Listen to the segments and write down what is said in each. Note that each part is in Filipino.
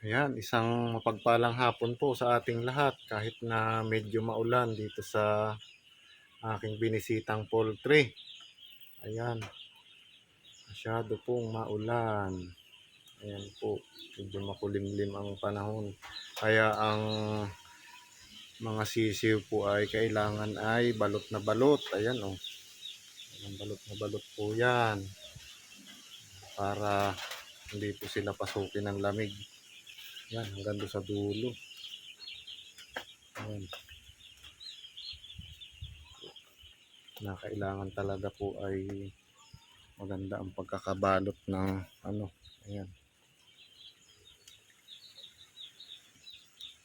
Ayan, isang mapagpalang hapon po sa ating lahat kahit na medyo maulan dito sa aking binisitang poultry. Ayan, masyado pong maulan. Ayan po, medyo makulimlim ang panahon. Kaya ang mga sisiw po ay kailangan ay balot na balot. Ayan o, oh. Ayan, balot na balot po yan. Para hindi po sila pasukin ng lamig. Yan, hanggang doon sa dulo. Yan. Na kailangan talaga po ay maganda ang pagkakabalot ng ano. Ayan.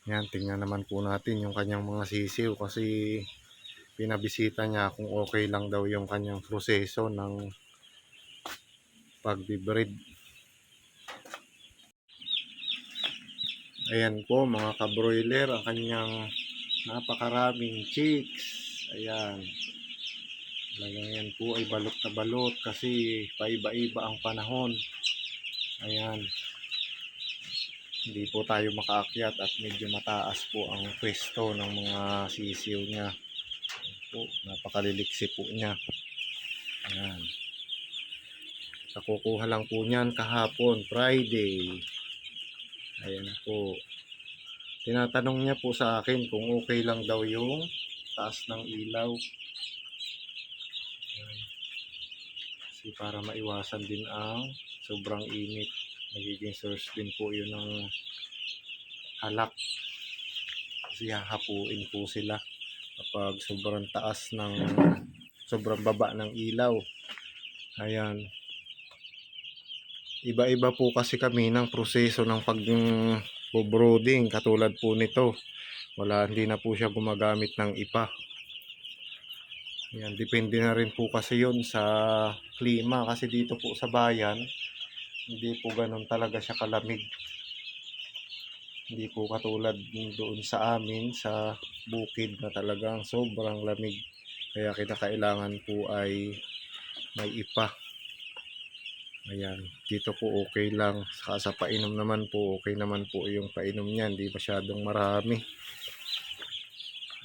Yan, tingnan naman po natin yung kanyang mga sisiw kasi pinabisita niya kung okay lang daw yung kanyang proseso ng pagbibreed. Ayan po mga kabroiler, ang kanyang napakaraming chicks. Ayan. Talagang yan po ay balot na balot kasi paiba-iba ang panahon. Ayan. Hindi po tayo makaakyat at medyo mataas po ang pwesto ng mga sisiw niya. Po, napakaliliksi po niya. Ayan. Nakukuha lang po niyan kahapon, Friday. Ayan po. Tinatanong niya po sa akin kung okay lang daw yung taas ng ilaw. Ayan. Kasi para maiwasan din ang sobrang init. Nagiging source din po yun ng halak. Kasi hahapuin po sila kapag sobrang taas ng sobrang baba ng ilaw. Ayan iba-iba po kasi kami ng proseso ng pag brooding katulad po nito. Wala hindi na po siya gumagamit ng ipa yan depende na rin po kasi yon sa klima. Kasi dito po sa bayan hindi po ganun talaga siya kalamig. Hindi po katulad doon sa amin sa bukid na talagang sobrang lamig. Kaya kinakailangan po ay may ipa Ayan, dito po okay lang. Saka sa painom naman po, okay naman po yung painom niyan. Hindi masyadong marami.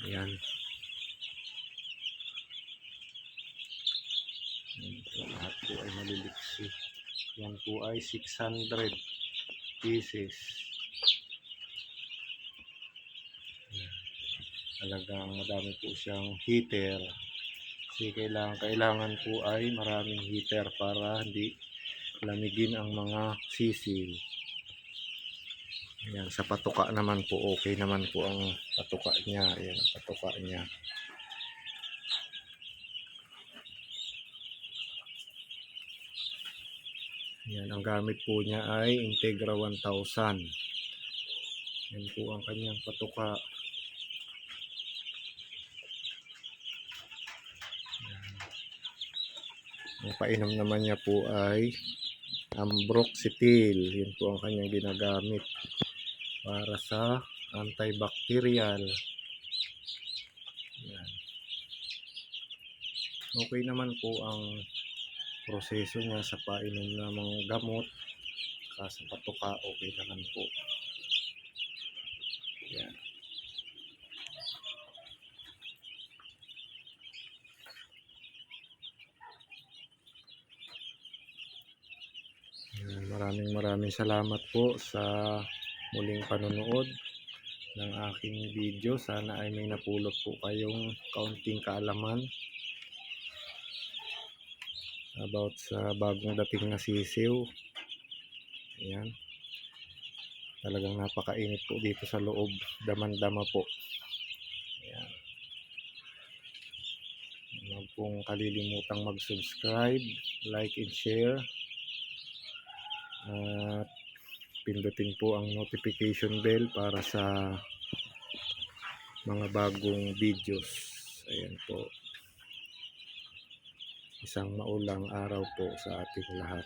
Ayan. Lahat po ay maliliksi. Yan po ay 600 pieces. Ayan. Talagang madami po siyang heater. Kasi kailangan, kailangan po ay maraming heater para hindi lamigin ang mga sisil. Ayan, sa patuka naman po, okay naman po ang patuka niya. Ayan, ang patuka niya. Ayan, ang gamit po niya ay Integra 1000. Yan po ang kanyang patuka. Ayan. Ang painom naman niya po ay ambroxetil. Yun po ang kanyang ginagamit para sa antibacterial. Yan. Okay naman po ang proseso niya sa painom ng mga gamot sa patuka okay naman po. Yan. Yan, Maraming maraming salamat po sa muling panonood ng aking video. Sana ay may napulot po kayong kaunting kaalaman about sa bagong dating na sisiw. Ayan. Talagang napakainit po dito sa loob. Daman-dama po. Ayan. Huwag pong kalilimutang mag-subscribe, like and share. At pindutin po ang notification bell para sa mga bagong videos. Ayan po. Isang maulang araw po sa ating lahat.